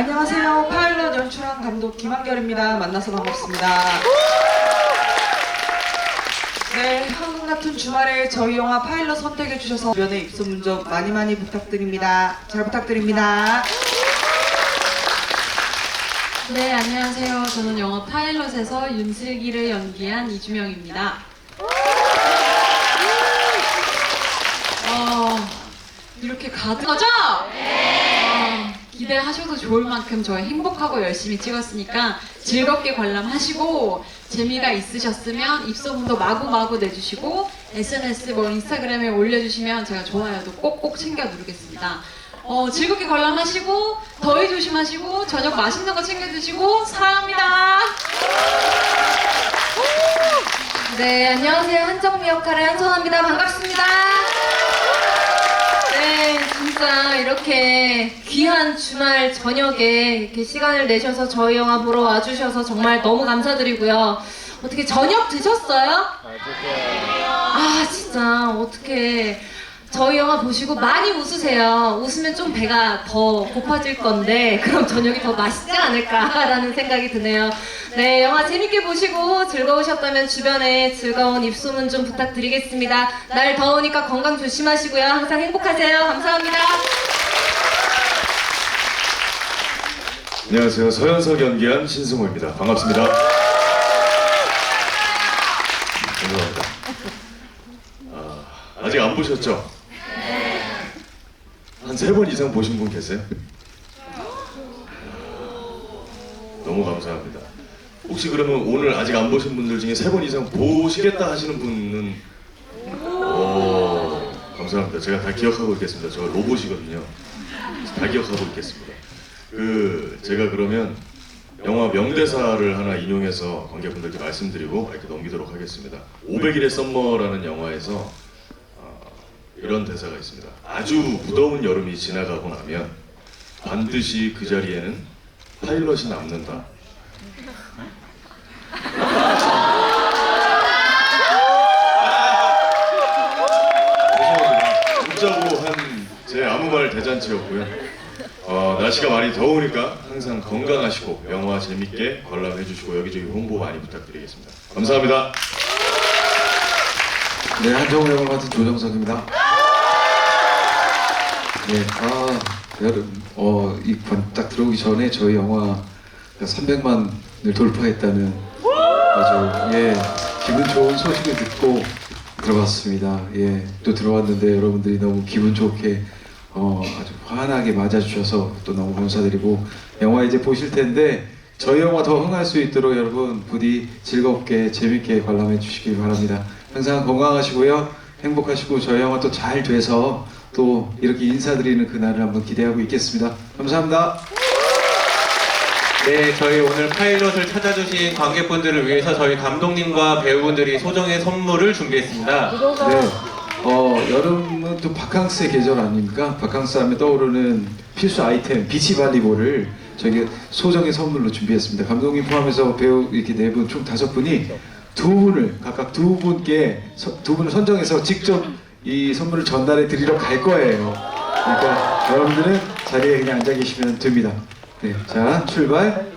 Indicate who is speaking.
Speaker 1: 안녕하세요. 파일럿 연출한 감독 김한결입니다. 만나서 반갑습니다. 네, 한국 같은 주말에 저희 영화 파일럿 선택해 주셔서 주변에 입소 문적 많이 많이 부탁드립니다. 잘 부탁드립니다.
Speaker 2: 네, 안녕하세요. 저는 영화 파일럿에서 윤슬기를 연기한 이주명입니다. 어, 이렇게 가득 거죠? 네. 기대하셔도 좋을 만큼 저희 행복하고 열심히 찍었으니까 즐겁게 관람하시고 재미가 있으셨으면 입소문도 마구마구 내주시고 SNS 뭐 인스타그램에 올려주시면 제가 좋아요도 꼭꼭 챙겨 누르겠습니다. 어, 즐겁게 관람하시고 더위 조심하시고 저녁 맛있는 거 챙겨 드시고 사랑합니다.
Speaker 3: 네, 안녕하세요. 한정미 역할의 한선아입니다. 반갑습니다. 네, 진짜 이렇게 귀한 주말 저녁에 이렇게 시간을 내셔서 저희 영화 보러 와주셔서 정말 너무 감사드리고요. 어떻게 저녁 드셨어요? 아, 진짜 어떻게 저희 영화 보시고 많이 웃으세요. 웃으면 좀 배가 더 고파질 건데 그럼 저녁이 더 맛있지 않을까라는 생각이 드네요. 네, 영화 재밌게 보시고 즐거우셨다면 주변에 즐거운 입소문 좀 부탁드리겠습니다. 날 더우니까 건강 조심하시고요. 항상 행복하세요. 감사합니다.
Speaker 4: 안녕하세요. 서현석 연기한 신승호입니다. 반갑습니다. 감사합니다. 아, 아직 안 보셨죠? 한 세 번 이상 보신 분 계세요? 너무 감사합니다. 혹시 그러면 오늘 아직 안 보신 분들 중에 세 번 이상 보시겠다 하시는 분은 오, 감사합니다. 제가 다 기억하고 있겠습니다. 저 로봇이거든요. 다 기억하고 있겠습니다. 그 제가 그러면 영화 명대사를 하나 인용해서 관객분들께 말씀드리고 이렇게 넘기도록 하겠습니다. 500일의 썸머라는 영화에서 어, 이런 대사가 있습니다. 아주 무더운 여름이 지나가고 나면 반드시 그 자리에는 파일럿이 남는다. 웃자고 한 제 아무 말 대잔치였고요. 어, 날씨가 많이 더우니까 항상 건강하시고 영화 재밌게 관람해 주시고 여기저기 홍보 많이 부탁드리겠습니다. 감사합니다.
Speaker 5: 네, 한정우 영화 같은 조정석입니다. 네, 아, 여름, 어, 이딱 들어오기 전에 저희 영화 300만을 돌파했다는 아주, 예, 기분 좋은 소식을 듣고 들어왔습니다. 예, 또 들어왔는데 여러분들이 너무 기분 좋게, 어, 아주 환하게 맞아주셔서 또 너무 감사드리고, 영화 이제 보실 텐데, 저희 영화 더 흥할 수 있도록 여러분 부디 즐겁게 재밌게 관람해 주시기 바랍니다. 항상 건강하시고요. 행복하시고 저희 영화 또 잘 돼서 또 이렇게 인사드리는 그날을 한번 기대하고 있겠습니다. 감사합니다.
Speaker 6: 네, 저희 오늘 파일럿을 찾아주신 관객분들을 위해서 저희 감독님과 배우분들이 소정의 선물을 준비했습니다.
Speaker 5: 네. 어, 여름은 또 바캉스의 계절 아닙니까? 바캉스 하면 떠오르는 필수 아이템 비치 발리볼을 저희 소정의 선물로 준비했습니다. 감독님 포함해서 배우 이렇게 네 분 총 다섯 분이 두 분을 각각 두 분께 서- 두 분을 선정해서 직접 이 선물을 전달해 드리러 갈 거예요. 그러니까 여러분들은 자리에 그냥 앉아 계시면 됩니다. 네, 자 출발.